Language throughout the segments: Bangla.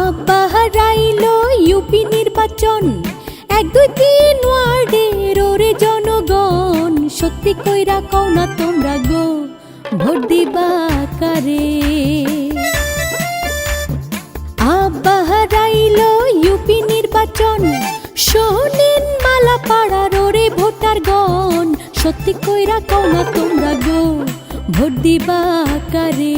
আব্বা হারাইলো ইউপি নির্বাচন। এক, দুই, তিন ওয়ার্ডের ওরে জনগণ, সত্যি কইরা কও না তোমরা গো ভোট দিবা কারে? আব্বা হারাইলো ইউপি নির্বাচন, শোনেন মালা পাড়ার ওরে ভোটার গণ সত্যি কইরা কও না তোমরা গো ভোট দিবা কারে?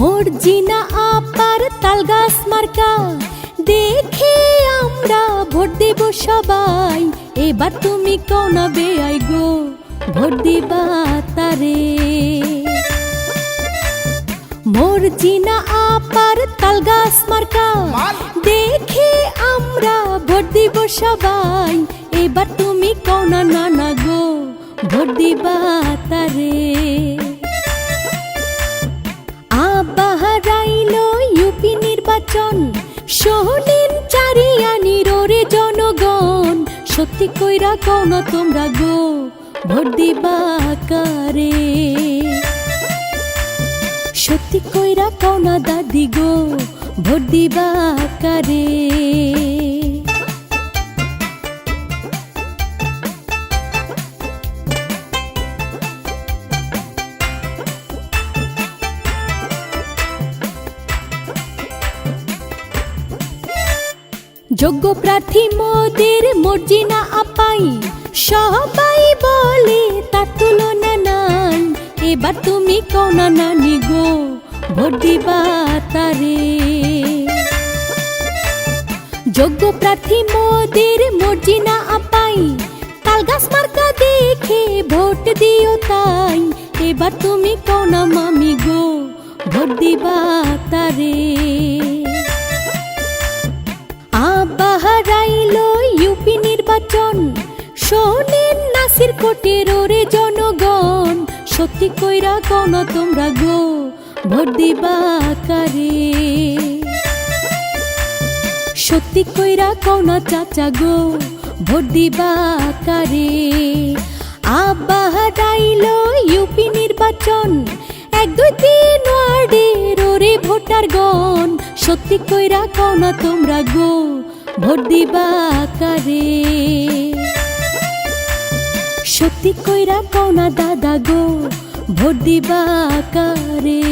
মর্জিনা আপার তালগাছ মার্কা। দেখে আমরা ভোট দেব সবাই। এবার তুমি কোনা বেআই গো ভোট দিবা তারে। মর্জিনা আপার তালগাছ মার্কা। দেখে আমরা ভোট দিব সবাই। এবার তুমি কোনা নানা গো ভোট দিবা তারে। শোনেন নিরোরে জনগণ, সত্যি কইরা কোন তোমরা গো ভোট দিবা কারে? সত্যি কইরা কোনা দাদি গো ভোট দিবা কারে? যোগ্য প্রার্থী মোদের মর্জিনা আপাই। সবাই বলে তার তুলনা নাই। এবার তুমি কোনা নানি গো? ভোট দিবা তারে। যোগ্য প্রার্থী মোদের মর্জিনা আপাই। তালগাছ মার্কা দেখে ভোট দিও তাই। এবার তুমি কোনা মামি গো? ভোট দিবা কোটের ওরে জনগণ, সত্যি কইরা কোন তোমরা গো, ভোট দিবা কারে? সত্যি কইরা কোন চাচা গো, ভোট দিবা কারে? আব্বা হারাইলো ইউপি নির্বাচন, এক, দুই, তিন ওয়ার্ডের ওরে ভোটার গণ, সত্যি কইরা কও না তোমরা গো, ভোট দিবা কারে? সত্যি কইরা কও না দাদা গো ভোট দিবা কারে?